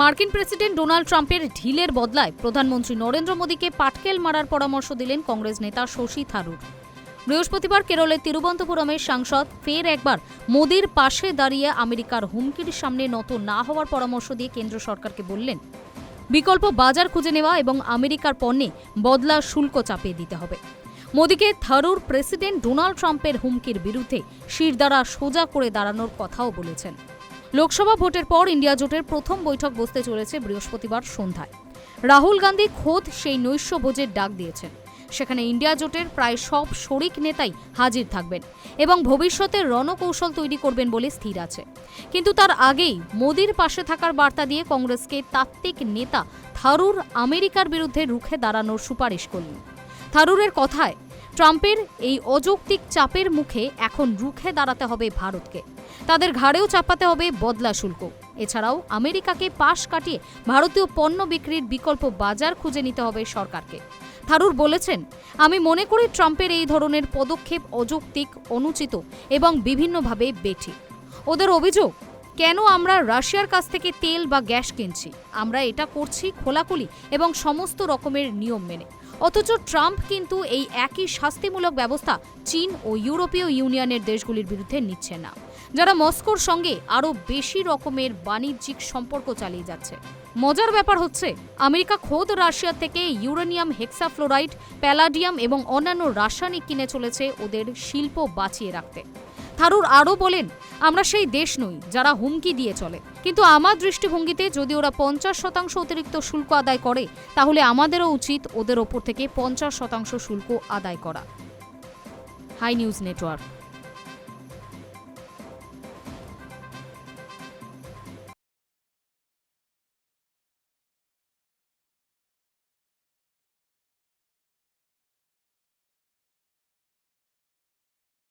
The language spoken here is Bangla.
মার্কিন প্রেসিডেন্ট ডোনাল্ড ট্রাম্পের ঢিলের বদলায় প্রধানমন্ত্রী নরেন্দ্র মোদীকে পাটকেল মারার পরামর্শ দিলেন কংগ্রেস নেতা শশী থারুর। বৃহস্পতিবার কেরলের তিরুবন্তপুরমের সাংসদ ফের একবার মোদীর পাশে দাঁড়িয়ে আমেরিকার হুমকির সামনে নত না হওয়ার পরামর্শ দিয়ে কেন্দ্র সরকারকে বললেন, বিকল্প বাজার খুঁজে নেওয়া এবং আমেরিকার পণ্যে বদলা শুল্ক চাপিয়ে দিতে হবে। মোদীকে থারুর প্রেসিডেন্ট ডোনাল্ড ট্রাম্পের হুমকির বিরুদ্ধে শিরদাঁড়া সোজা করে দাঁড়ানোর কথাও বলেছেন। লোকসভা ভোটের পর ইন্ডিয়া জোটের প্রথম বৈঠক বসতে চলেছে বৃহস্পতিবার সন্ধ্যায়। রাহুল গান্ধী খোদ সেই নৈশ ভোজের ডাক দিয়েছেন। সেখানে ইন্ডিয়া জোটের প্রায় সব শরিক নেতাই হাজির থাকবেন এবং ভবিষ্যতে রণকৌশল তৈরি করবেন বলে স্থির আছে। কিন্তু তার আগেই মোদির পাশে থাকার বার্তা দিয়ে কংগ্রেসকে তাত্ত্বিক নেতা থারুর আমেরিকার বিরুদ্ধে রুখে দাঁড়ানোর সুপারিশ করলেন। থারুরের কথায়, ট্রাম্পের এই অযৌক্তিক চাপের মুখে এখন রুখে দাঁড়াতে হবে ভারতকে। তাদের ঘাড়েও চাপাতে হবে বদলা শুল্ক। এছাড়াও আমেরিকাকে পাশ কাটিয়ে ভারতীয় পণ্য বিক্রির বিকল্প বাজার খুঁজে নিতে হবে সরকারকে। থারুর বলেছেন, আমি মনে করি ট্রাম্পের এই ধরনের পদক্ষেপ অযৌক্তিক, অনুচিত এবং বিভিন্নভাবে বেঠিক। ওদের অভিযোগ কেন আমরা রাশিয়ার কাছ থেকে তেল বা গ্যাস কিনছি? আমরা এটা করছি খোলাখুলি এবং সমস্ত রকমের নিয়ম মেনে। অথচ ট্রাম্প কিন্তু এই একই শাস্তিমূলক ব্যবস্থা চীন ও ইউরোপীয় ইউনিয়নের দেশগুলির বিরুদ্ধে নিচ্ছে না। যারা মস্কোর সঙ্গে আরও বেশি রকমের বাণিজ্যিক সম্পর্ক চালিয়ে যাচ্ছে। মজার ব্যাপার হচ্ছে, আমেরিকা খোদ রাশিয়া থেকে ইউরেনিয়াম হেক্সাফ্লোরাইড প্যালাডিয়াম এবং অন্যান্য রাসায়নিক কিনে চলেছে ওদের শিল্প বাঁচিয়ে রাখতে। থারুর আরও বলেন, আমরা সেই দেশ নই যারা হুমকি দিয়ে চলে। কিন্তু আমার দৃষ্টিভঙ্গিতে যদি ওরা পঞ্চাশ শতাংশ অতিরিক্ত শুল্ক আদায় করে, তাহলে আমাদেরও উচিত ওদের ওপর থেকে পঞ্চাশ শতাংশ শুল্ক আদায় করা। High news network.